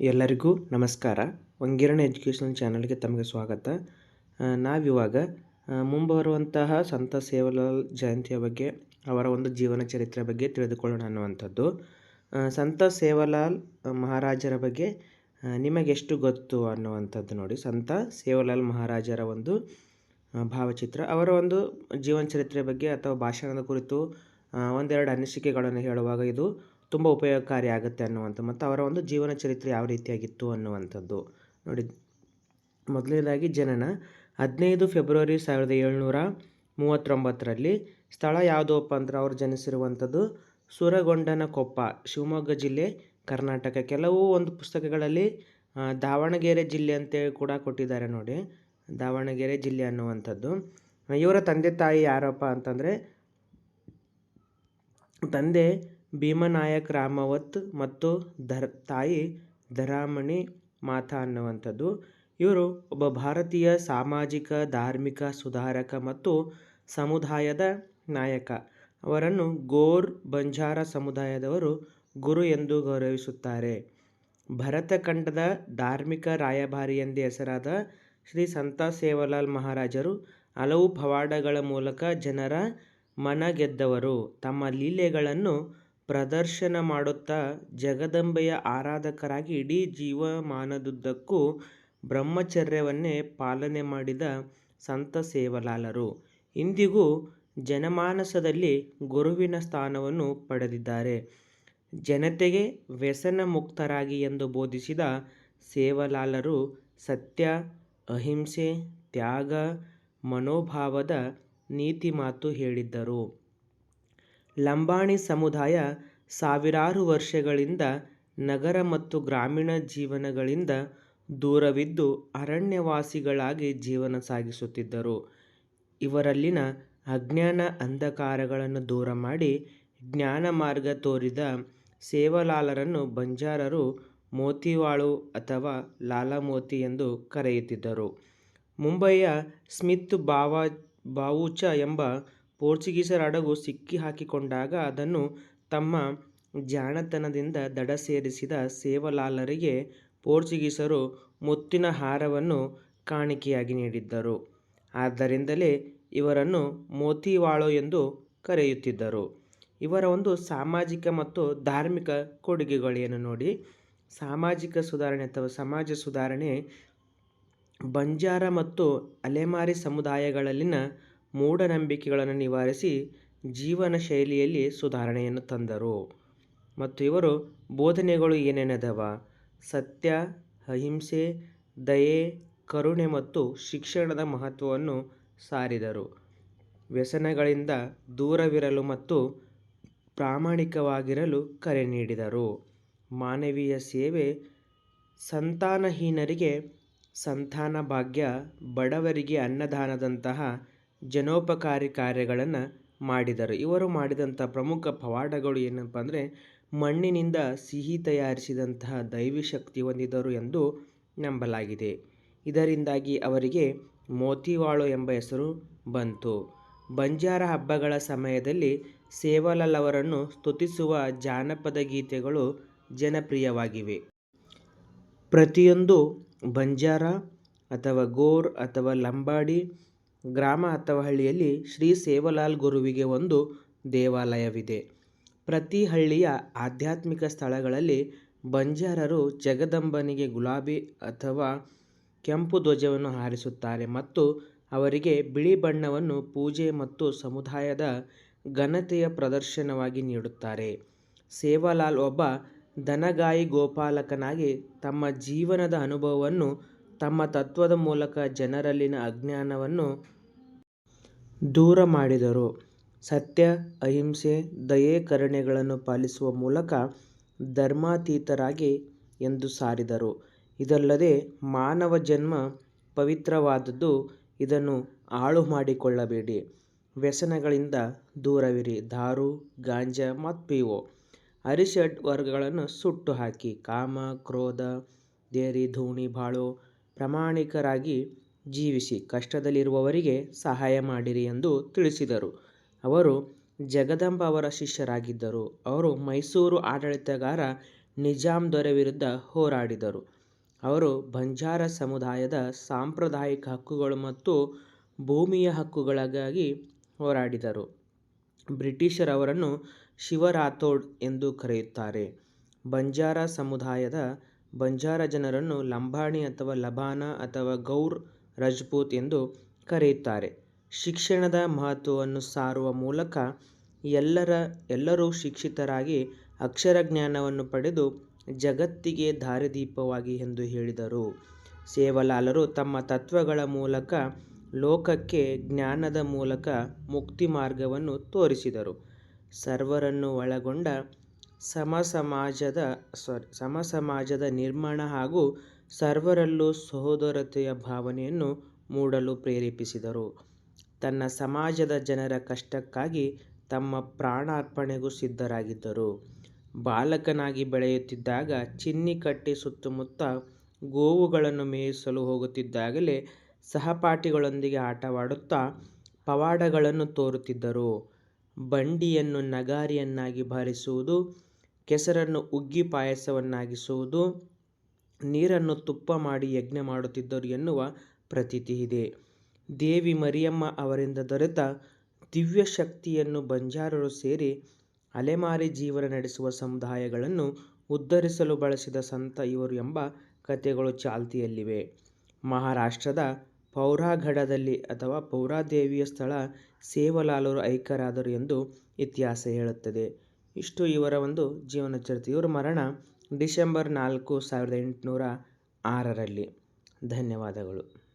ಎಲ್ಲರಿಗೂ ನಮಸ್ಕಾರ. ವಂಗಿರಣ ಎಜುಕೇಷನಲ್ ಚಾನಲ್ಗೆ ತಮಗೆ ಸ್ವಾಗತ. ನಾವಿವಾಗ ಮುಂಬರುವಂತಹ ಸಂತ ಸೇವಾಲಾಲ್ ಜಯಂತಿಯ ಬಗ್ಗೆ, ಅವರ ಒಂದು ಜೀವನ ಚರಿತ್ರೆ ಬಗ್ಗೆ ತಿಳಿದುಕೊಳ್ಳೋಣ ಅನ್ನುವಂಥದ್ದು. ಸಂತ ಸೇವಾಲಾಲ್ ಮಹಾರಾಜರ ಬಗ್ಗೆ ನಿಮಗೆಷ್ಟು ಗೊತ್ತು ಅನ್ನುವಂಥದ್ದು ನೋಡಿ. ಸಂತ ಸೇವಾಲಾಲ್ ಮಹಾರಾಜರ ಒಂದು ಭಾವಚಿತ್ರ. ಅವರ ಒಂದು ಜೀವನ ಚರಿತ್ರೆ ಬಗ್ಗೆ ಅಥವಾ ಭಾಷಣದ ಕುರಿತು ಒಂದೆರಡು ಅನಿಸಿಕೆಗಳನ್ನು ಹೇಳುವಾಗ ಇದು ತುಂಬ ಉಪಯೋಗಕಾರಿ ಆಗುತ್ತೆ ಅನ್ನುವಂಥ ಮತ್ತು ಅವರ ಒಂದು ಜೀವನ ಚರಿತ್ರೆ ಯಾವ ರೀತಿಯಾಗಿತ್ತು ಅನ್ನುವಂಥದ್ದು. ನೋಡಿ, ಮೊದಲನೇದಾಗಿ ಜನನ ಹದಿನೈದು ಫೆಬ್ರವರಿ ಸಾವಿರದ ಏಳ್ನೂರ ಮೂವತ್ತೊಂಬತ್ತರಲ್ಲಿ ಸ್ಥಳ ಯಾವುದಪ್ಪ ಅಂದ್ರೆ ಅವ್ರು ಜನಿಸಿರುವಂಥದ್ದು ಸುರಗೊಂಡನ ಕೊಪ್ಪ, ಶಿವಮೊಗ್ಗ ಜಿಲ್ಲೆ, ಕರ್ನಾಟಕ. ಕೆಲವು ಒಂದು ಪುಸ್ತಕಗಳಲ್ಲಿ ದಾವಣಗೆರೆ ಜಿಲ್ಲೆ ಅಂತೇಳಿ ಕೂಡ ಕೊಟ್ಟಿದ್ದಾರೆ ನೋಡಿ. ದಾವಣಗೆರೆ ಜಿಲ್ಲೆ ಅನ್ನುವಂಥದ್ದು. ಇವರ ತಂದೆ ತಾಯಿ ಯಾರಪ್ಪ ಅಂತಂದರೆ, ತಂದೆ ಭೀಮನಾಯಕ್ ರಾಮವತ್ ಮತ್ತು ಧರ್, ತಾಯಿ ಧರಾಮಣಿ ಮಾತಾ ಅನ್ನುವಂಥದ್ದು. ಇವರು ಒಬ್ಬ ಭಾರತೀಯ ಸಾಮಾಜಿಕ, ಧಾರ್ಮಿಕ, ಸುಧಾರಕ ಮತ್ತು ಸಮುದಾಯದ ನಾಯಕ. ಅವರನ್ನು ಗೋರ್ ಬಂಜಾರ ಸಮುದಾಯದವರು ಗುರು ಎಂದು ಗೌರವಿಸುತ್ತಾರೆ. ಭರತಖಂಡದ ಧಾರ್ಮಿಕ ರಾಯಭಾರಿ ಎಂದೇ ಹೆಸರಾದ ಶ್ರೀ ಸಂತ ಸೇವಲಾಲ್ ಮಹಾರಾಜರು ಹಲವು ಪವಾಡಗಳ ಮೂಲಕ ಜನರ ಮನ ಗೆದ್ದವರು. ತಮ್ಮ ಲೀಲೆಗಳನ್ನು ಪ್ರದರ್ಶನ ಮಾಡುತ್ತಾ ಜಗದಂಬೆಯ ಆರಾಧಕರಾಗಿ ಇಡೀ ಜೀವಮಾನದುದ್ದಕ್ಕೂ ಬ್ರಹ್ಮಚರ್ಯವನ್ನೇ ಪಾಲನೆ ಮಾಡಿದ ಸಂತ ಸೇವಲಾಲರು. ಇಂದಿಗೂ ಜನಮಾನಸದಲ್ಲಿ ಗುರುವಿನ ಸ್ಥಾನವನ್ನು ಪಡೆದಿದ್ದಾರೆ. ಜನತೆಗೆ ವ್ಯಸನ ಮುಕ್ತರಾಗಿ ಎಂದು ಬೋಧಿಸಿದ ಸೇವಲಾಲರು ಸತ್ಯ, ಅಹಿಂಸೆ, ತ್ಯಾಗ, ಮನೋಭಾವದ ನೀತಿ ಮಾತು ಹೇಳಿದ್ದರು. ಲಂಬಾಣಿ ಸಮುದಾಯ ಸಾವಿರಾರು ವರ್ಷಗಳಿಂದ ನಗರ ಮತ್ತು ಗ್ರಾಮೀಣ ಜೀವನಗಳಿಂದ ದೂರವಿದ್ದು ಅರಣ್ಯವಾಸಿಗಳಾಗಿ ಜೀವನ ಸಾಗಿಸುತ್ತಿದ್ದರು. ಇವರಲ್ಲಿನ ಅಜ್ಞಾನ ಅಂಧಕಾರಗಳನ್ನು ದೂರ ಮಾಡಿ ಜ್ಞಾನ ಮಾರ್ಗ ತೋರಿದ ಸೇವಲಾಲರನ್ನು ಬಂಜಾರರು ಮೋತಿವಾಳು ಅಥವಾ ಲಾಲಮೋತಿ ಎಂದು ಕರೆಯುತ್ತಿದ್ದರು. ಮುಂಬಯಿಯ ಸ್ಮಿತ್ ಬಾವ ಬಾವುಚ ಎಂಬ ಪೋರ್ಚುಗೀಸರ ಹಡಗು ಸಿಕ್ಕಿಹಾಕಿಕೊಂಡಾಗ ಅದನ್ನು ತಮ್ಮ ಜಾಣತನದಿಂದ ದಡ ಸೇರಿಸಿದ ಸೇವಲಾಲರಿಗೆ ಪೋರ್ಚುಗೀಸರು ಮುತ್ತಿನ ಹಾರವನ್ನು ಕಾಣಿಕೆಯಾಗಿ ನೀಡಿದ್ದರು. ಆದ್ದರಿಂದಲೇ ಇವರನ್ನು ಮೋತಿವಾಳು ಎಂದು ಕರೆಯುತ್ತಿದ್ದರು. ಇವರ ಒಂದು ಸಾಮಾಜಿಕ ಮತ್ತು ಧಾರ್ಮಿಕ ಕೊಡುಗೆಗಳೇನು ನೋಡಿ ಸಾಮಾಜಿಕ ಸುಧಾರಣೆ ಅಥವಾ ಸಮಾಜ ಸುಧಾರಣೆ ಬಂಜಾರ ಮತ್ತು ಅಲೆಮಾರಿ ಸಮುದಾಯಗಳಲ್ಲಿನ ಮೂಢನಂಬಿಕೆಗಳನ್ನು ನಿವಾರಿಸಿ ಜೀವನ ಶೈಲಿಯಲ್ಲಿ ಸುಧಾರಣೆಯನ್ನು ತಂದರು. ಮತ್ತು ಇವರು ಬೋಧನೆಗಳು ಏನೇನದವ ಸತ್ಯ, ಅಹಿಂಸೆ, ದಯೆ, ಕರುಣೆ ಮತ್ತು ಶಿಕ್ಷಣದ ಮಹತ್ವವನ್ನು ಸಾರಿದರು. ವ್ಯಸನಗಳಿಂದ ದೂರವಿರಲು ಮತ್ತು ಪ್ರಾಮಾಣಿಕವಾಗಿರಲು ಕರೆ ನೀಡಿದರು. ಮಾನವೀಯ ಸೇವೆ ಸಂತಾನಹೀನರಿಗೆ ಸಂತಾನ ಭಾಗ್ಯ, ಬಡವರಿಗೆ ಅನ್ನದಾನದಂತಹ ಜನೋಪಕಾರಿ ಕಾರ್ಯಗಳನ್ನು ಮಾಡಿದರು. ಇವರು ಮಾಡಿದಂಥ ಪ್ರಮುಖ ಪವಾಡಗಳು ಏನಪ್ಪ ಅಂದರೆ, ಮಣ್ಣಿನಿಂದ ಸಿಹಿ ತಯಾರಿಸಿದಂತಹ ದೈವಿ ಶಕ್ತಿ ಹೊಂದಿದರು ಎಂದು ನಂಬಲಾಗಿದೆ. ಇದರಿಂದಾಗಿ ಅವರಿಗೆ ಮೋತಿವಾಳು ಎಂಬ ಹೆಸರು ಬಂತು. ಬಂಜಾರ ಹಬ್ಬಗಳ ಸಮಯದಲ್ಲಿ ಸೇವಾಲಾಲ್ ಅವರನ್ನು ಸ್ತುತಿಸುವ ಜಾನಪದ ಗೀತೆಗಳು ಜನಪ್ರಿಯವಾಗಿವೆ. ಪ್ರತಿಯೊಂದು ಬಂಜಾರ ಅಥವಾ ಗೋರ್ ಅಥವಾ ಲಂಬಾಡಿ ಗ್ರಾಮ ಅಥವಾ ಹಳ್ಳಿಯಲ್ಲಿ ಶ್ರೀ ಸೇವಲಾಲ್ ಗುರುವಿಗೆ ಒಂದು ದೇವಾಲಯವಿದೆ. ಪ್ರತಿ ಹಳ್ಳಿಯ ಆಧ್ಯಾತ್ಮಿಕ ಸ್ಥಳಗಳಲ್ಲಿ ಬಂಜಾರರು ಜಗದಂಬನಿಗೆ ಗುಲಾಬಿ ಅಥವಾ ಕೆಂಪು ಧ್ವಜವನ್ನು ಹಾರಿಸುತ್ತಾರೆ ಮತ್ತು ಅವರಿಗೆ ಬಿಳಿ ಬಣ್ಣವನ್ನು ಪೂಜೆ ಮತ್ತು ಸಮುದಾಯದ ಘನತೆಯ ಪ್ರದರ್ಶನವಾಗಿ ನೀಡುತ್ತಾರೆ. ಸೇವಾಲಾಲ್ ಒಬ್ಬ ದನಗಾಯಿ ಗೋಪಾಲಕನಾಗಿ ತಮ್ಮ ಜೀವನದ ಅನುಭವವನ್ನು ತಮ್ಮ ತತ್ವದ ಮೂಲಕ ಜನರಲ್ಲಿನ ಅಜ್ಞಾನವನ್ನು ದೂರ ಮಾಡಿದರು. ಸತ್ಯ, ಅಹಿಂಸೆ, ದಯೆ ಕರುಣೆಗಳನ್ನು ಪಾಲಿಸುವ ಮೂಲಕ ಧರ್ಮಾತೀತರಾಗಿ ಎಂದು ಸಾರಿದರು. ಇದಲ್ಲದೆ ಮಾನವ ಜನ್ಮ ಪವಿತ್ರವಾದದ್ದು ಇದನ್ನು ಹಾಳು ಮಾಡಿಕೊಳ್ಳಬೇಡಿ. ವ್ಯಸನಗಳಿಂದ ದೂರವಿರಿ. ದಾರು, ಗಾಂಜಾ ಮತ್ತು ಪಿಒ ಅರಿಷಡ್ ವರ್ಗಗಳನ್ನು ಸುಟ್ಟು ಹಾಕಿ. ಕಾಮ, ಕ್ರೋಧ, ದೇರಿ, ಧೂಣಿ ಬಾಳು ಪ್ರಾಮಾಣಿಕರಾಗಿ ಜೀವಿಸಿ ಕಷ್ಟದಲ್ಲಿರುವವರಿಗೆ ಸಹಾಯ ಮಾಡಿರಿ ಎಂದು ತಿಳಿಸಿದರು ಅವರು ಜಗದಂಬ ಅವರ ಶಿಷ್ಯರಾಗಿದ್ದರು ಅವರು ಮೈಸೂರು ಆಡಳಿತಗಾರ ನಿಜಾಮ್ ದೊರೆ ವಿರುದ್ಧ ಹೋರಾಡಿದರು. ಅವರು ಬಂಜಾರ ಸಮುದಾಯದ ಸಾಂಪ್ರದಾಯಿಕ ಹಕ್ಕುಗಳು ಮತ್ತು ಭೂಮಿಯ ಹಕ್ಕುಗಳಿಗಾಗಿ ಹೋರಾಡಿದರು. ಬ್ರಿಟಿಷರವರನ್ನು ಅವರನ್ನು ಶಿವ ಎಂದು ಕರೆಯುತ್ತಾರೆ. ಬಂಜಾರ ಸಮುದಾಯದ ಬಂಜಾರ ಜನರನ್ನು ಲಂಬಾಣಿ ಅಥವಾ ಲಬಾನ ಅಥವಾ ಗೌರ್ ರಜಪೂತ್ ಎಂದು ಕರೆಯುತ್ತಾರೆ. ಶಿಕ್ಷಣದ ಮಹತ್ವವನ್ನು ಸಾರುವ ಮೂಲಕ ಎಲ್ಲರ, ಎಲ್ಲರೂ ಶಿಕ್ಷಿತರಾಗಿ ಅಕ್ಷರ ಜ್ಞಾನವನ್ನು ಪಡೆದು ಜಗತ್ತಿಗೆ ದಾರಿದೀಪವಾಗಿ ಎಂದು ಹೇಳಿದರು. ಸೇವಾಲಾಲರು ತಮ್ಮ ತತ್ವಗಳ ಮೂಲಕ ಲೋಕಕ್ಕೆ ಜ್ಞಾನದ ಮೂಲಕ ಮುಕ್ತಿ ಮಾರ್ಗವನ್ನು ತೋರಿಸಿದರು. ಸರ್ವರನ್ನು ಒಳಗೊಂಡ ಸಮಸಮಾಜದ ನಿರ್ಮಾಣ ಹಾಗೂ ಸರ್ವರಲ್ಲೂ ಸಹೋದರತೆಯ ಭಾವನೆಯನ್ನು ಮೂಡಲು ಪ್ರೇರೇಪಿಸಿದರು. ತನ್ನ ಸಮಾಜದ ಜನರ ಕಷ್ಟಕ್ಕಾಗಿ ತಮ್ಮ ಪ್ರಾಣಾರ್ಪಣೆಗೂ ಸಿದ್ಧರಾಗಿದ್ದರು. ಬಾಲಕನಾಗಿ ಬೆಳೆಯುತ್ತಿದ್ದಾಗ ಚಿನ್ನಿಕಟ್ಟಿ ಸುತ್ತಮುತ್ತ ಗೋವುಗಳನ್ನು ಮೇಯಿಸಲು ಹೋಗುತ್ತಿದ್ದಾಗಲೇ ಸಹಪಾಠಿಗಳೊಂದಿಗೆ ಆಟವಾಡುತ್ತಾ ಪವಾಡಗಳನ್ನು ತೋರುತ್ತಿದ್ದರು. ಬಂಡಿಯನ್ನು ನಗಾರಿಯನ್ನಾಗಿ ಬಾರಿಸುವುದು, ಕೆಸರನ್ನು ಉಗ್ಗಿ ಪಾಯಸವನ್ನಾಗಿಸುವುದು, ನೀರನ್ನು ತುಪ್ಪ ಮಾಡಿ ಯಜ್ಞ ಮಾಡುತ್ತಿದ್ದರು ಎನ್ನುವ ಪ್ರತೀತಿ ಇದೆ. ದೇವಿ ಮರಿಯಮ್ಮ ಅವರಿಂದ ದೊರೆತ ದಿವ್ಯ ಶಕ್ತಿಯನ್ನು ಬಂಜಾರರು ಸೇರಿ ಅಲೆಮಾರಿ ಜೀವನ ನಡೆಸುವ ಸಮುದಾಯಗಳನ್ನು ಉದ್ಧರಿಸಲು ಬಳಸಿದ ಸಂತ ಇವರು ಎಂಬ ಕಥೆಗಳು ಚಾಲ್ತಿಯಲ್ಲಿವೆ. ಮಹಾರಾಷ್ಟ್ರದ ಪೌರಾಗಢದಲ್ಲಿ ಅಥವಾ ಪೌರಾದೇವಿಯ ಸ್ಥಳ ಸೇವಲಾಲರು ಐಕ್ಯರಾದರು ಎಂದು ಇತಿಹಾಸ ಹೇಳುತ್ತದೆ. ಇಷ್ಟು ಇವರ ಒಂದು ಜೀವನ ಚರಿತ್ರೆ. ಇವರ ಮರಣ ಡಿಸೆಂಬರ್ ನಾಲ್ಕು ಸಾವಿರದ ಎಂಟುನೂರ ಆರರಲ್ಲಿ. ಧನ್ಯವಾದಗಳು.